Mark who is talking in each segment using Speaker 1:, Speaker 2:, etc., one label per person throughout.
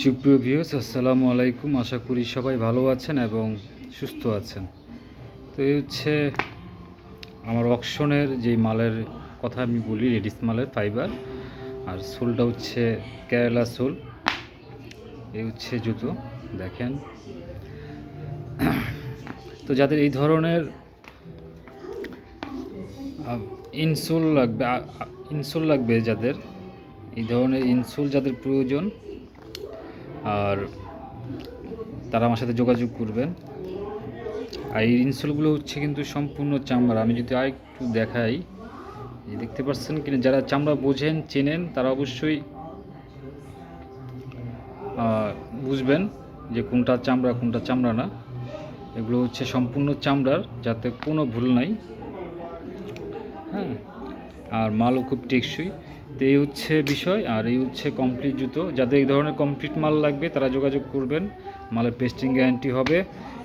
Speaker 1: সুপ্রিয় ভিউস আসসালামু আলাইকুম। আশা করি সবাই ভালো আছেন এবং সুস্থ আছেন। তো এই হচ্ছে আমার অকশনের যে মালের কথা আমি বলি, লেডিস মালের ফাইবার আর সোলটা হচ্ছে কেরালা সোল। এই হচ্ছে জুতো, দেখেন। তো যাদের এই ধরনের ইনসোল লাগবে ইনসোল লাগবে যাদের, এই ধরনের ইনসোল যাদের প্রয়োজন তারা আমার সাথে যোগাযোগ করবেন আর এই ইনসোলগুলো হচ্ছে কিন্তু সম্পূর্ণ চামড়া। আমি যদি আর একটু দেখাই দেখতে পাচ্ছেন কিনা? যারা চামড়া বোঝেন, চেনেন, তারা অবশ্যই বুঝবেন যে কোনটা চামড়া কোনটা চামড়া না। এগুলো হচ্ছে সম্পূর্ণ চামড়ার, যাতে কোনো ভুল নাই। হ্যাঁ। আর মালও খুব টেকসই। তো এই হচ্ছে বিষয়, আর এই হচ্ছে কমপ্লিট জুতো। যাদের এই ধরনের কমপ্লিট মাল লাগবে, তারা যোগাযোগ করবেন। মালের পেস্টিং গ্যারান্টি হবে।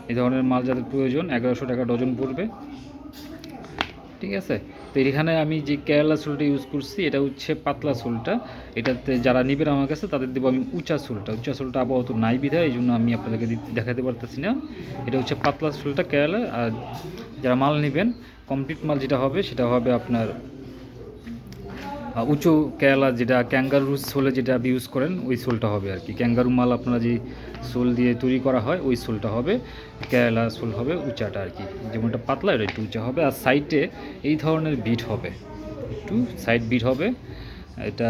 Speaker 1: এই ধরনের মাল যাদের প্রয়োজন, এগারোশো টাকা ডজন পড়বে। ঠিক আছে? তো এখানে আমি যে কেরালা সোলটা ইউজ করছি, এটা হচ্ছে পাতলা সোলটা। এটাতে যারা নেবেন আমার কাছে, তাদের দেবো আমি উঁচা সোলটা। উঁচা সোলটা আপাতত নাই বিধায়, এই জন্য আমি আপনাদেরকে দেখাতে পারতেছি না। এটা হচ্ছে পাতলা সোলটা কেরালা, আর যারা মাল নেবেন কমপ্লিট মাল যেটা হবে, সেটা হবে আপনার উঁচু কেরালা যেটা ক্যাঙ্গারু সোলে যেটা ইউজ করেন, ওই সোলটা হবে আর কি। ক্যাঙ্গারু মাল আপনারা যে সোল দিয়ে তৈরি করা হয়, ওই সোলটা হবে, কেরালা সোল হবে উঁচাটা আর কি। যেমনটা পাতলা, এটা একটু উঁচা হবে, আর সাইডে এই ধরনের বিট হবে। একটু সাইড বিট হবে, এটা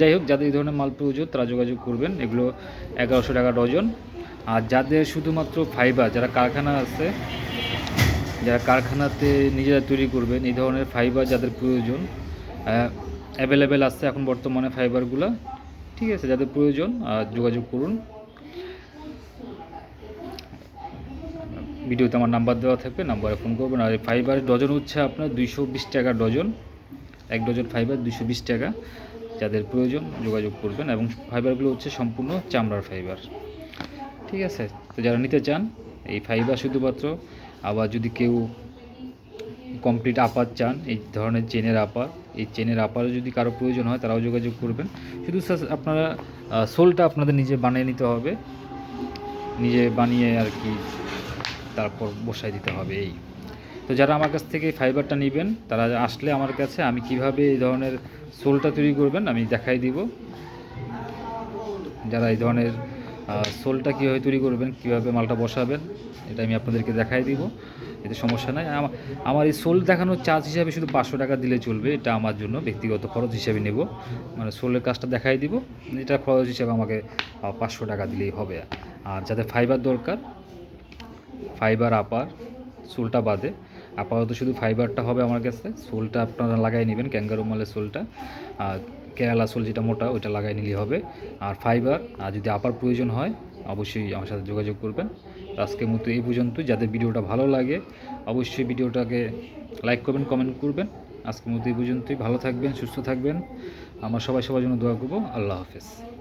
Speaker 1: যাই হোক, যাদের এই ধরনের মাল প্রয়োজন, তারা যোগাযোগ করবেন। এগুলো এগারোশো টাকা ডজন। আর যাদের শুধুমাত্র ফাইবার যারা কারখানা আছে, যারা কারখানাতে নিজেরা তৈরি করবেন, এই ধরনের ফাইবার যাদের প্রয়োজন অ্যাভেলেবেল আছে এখন বর্তমানে ফাইবারগুলো। ঠিক আছে, যাদের প্রয়োজন যোগাযোগ করুন। ভিডিওতে আমার নাম্বার দেওয়া থাকবে, নাম্বারে ফোন করবেন। আর এই ফাইবারের ডজন হচ্ছে আপনার দুইশো বিশ টাকা ডজন। এক ডজন ফাইবার, দুইশো বিশ টাকা। যাদের প্রয়োজন, যোগাযোগ করবেন। এবং ফাইবারগুলো হচ্ছে সম্পূর্ণ চামড়ার ফাইবার। ঠিক আছে? তো যারা নিতে চান, এই ফাইবার শুধুমাত্র, আবার যদি কেউ কমপ্লিট আপার চান এই ধরনের চেনের আপার এই চেনের আপারও যদি কারও প্রয়োজন হয় তারাও যোগাযোগ করবেন। শুধু আপনারা সোলটা আপনাদের নিজে বানিয়ে নিতে হবে। নিজে বানিয়ে আর কি তারপর বসায় দিতে হবে এই। তো যারা আমার কাছ থেকে ফাইবারটা নেবেন, তারা আসলে আমার কাছে আমি কীভাবে এই ধরনের সোলটা তৈরি করবেন আমি দেখাই দিব। যারা এই ধরনের সোলটা কীভাবে তৈরি করবেন, কীভাবে মালটা বসাবেন, এটা আমি আপনাদেরকে দেখাই দিব। এতে সমস্যা নাই। আমার এই সোল দেখানোর চার্জ হিসাবে শুধু পাঁচশো টাকা দিলে চলবে, এটা আমার জন্য ব্যক্তিগত খরচ হিসাবে নেব। মানে সোলের কাজটা দেখাই দিব, এটা খরচ হিসাবে আমাকে পাঁচশো টাকা দিলেই হবে। আর যাদের ফাইবার দরকার, ফাইবার আপার, সোলটা বাদে। আপাতত শুধু ফাইবারটা হবে আমার কাছে, সোলটা আপনারা লাগাই নেবেন, ক্যাঙ্গারু মালের সোলটা। আর কেরালা সোল যেটা মোটা, ওইটা লাগাই নিলেই হবে। আর ফাইবার, আর যদি আপার প্রয়োজন হয়, অবশ্যই আমার সাথে যোগাযোগ করবেন। আজকের মতো এই পর্যন্ত। যাদের ভিডিওটা ভালো লাগে, অবশ্যই ভিডিওটাকে লাইক করবেন কমেন্ট করবেন। আজকের মতো এই পর্যন্তই। ভালো থাকবেন, সুস্থ থাকবেন। আমার সবাই সবার জন্য দোয়া করব। আল্লাহ হাফেজ।